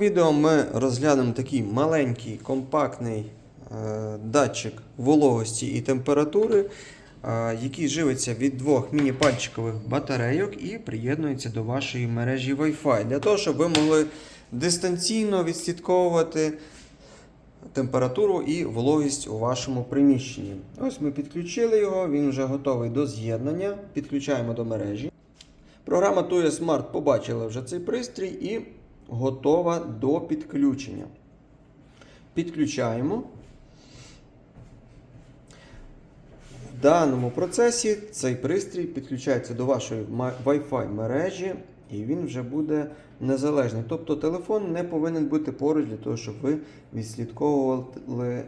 відео ми розглянемо такий маленький компактний е, датчик вологості і температури, е, який живиться від двох міні-пальчикових батарейок і приєднується до вашої мережі Wi-Fi. Для того, щоб ви могли дистанційно відслідковувати температуру і вологість у вашому приміщенні. Ось ми підключили його, він вже готовий до з'єднання. Підключаємо до мережі. Програма TUE Smart побачила вже цей пристрій і готова до підключення. Підключаємо. В даному процесі цей пристрій підключається до вашої Wi-Fi мережі і він вже буде незалежний. Тобто телефон не повинен бути поруч для того, щоб ви відслідковували е,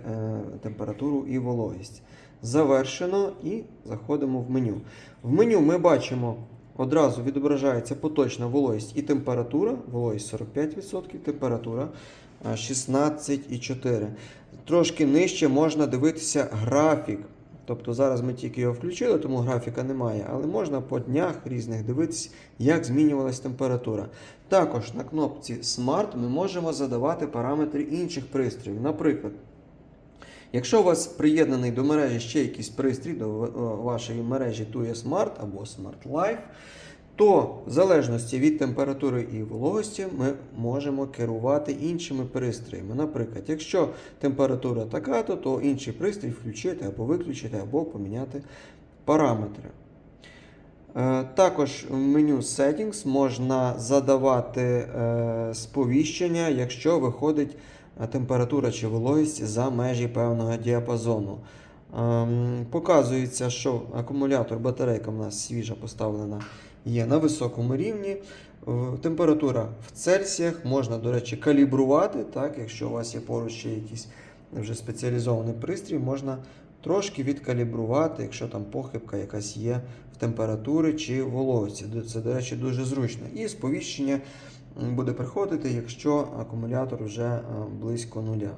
температуру і вологість. Завершено і заходимо в меню. В меню ми бачимо одразу відображається поточна вологість і температура. Вологість 45%, температура е, 16,4. Трошки нижче можна дивитися графік. Тобто зараз ми тільки його включили, тому графіка немає, але можна по днях різних дивитися, як змінювалась температура. Також на кнопці Smart ми можемо задавати параметри інших пристроїв. Наприклад, Якщо у вас приєднаний до мережі ще якийсь пристрій до вашої мережі TUE Smart або Smart Life, то в залежності від температури і вологості ми можемо керувати іншими пристроями. Наприклад, якщо температура така, то, то інший пристрій включити або виключити, або поміняти параметри. Е, Також в меню Settings можна задавати е, сповіщення, якщо виходить е, температура чи вологість за межі певного діапазону. Ем, Показується, що акумулятор батарейка в нас свіжа поставлена є на високому рівні. Температура в Цельсіях можна, до речі, калібрувати. Так, якщо у вас є поруч ще якийсь вже спеціалізований пристрій, можна трошки відкалібрувати, якщо там похибка якась є в температури чи вологості. Це, до речі, дуже зручно. І сповіщення буде приходити, якщо акумулятор вже е, близько нуля.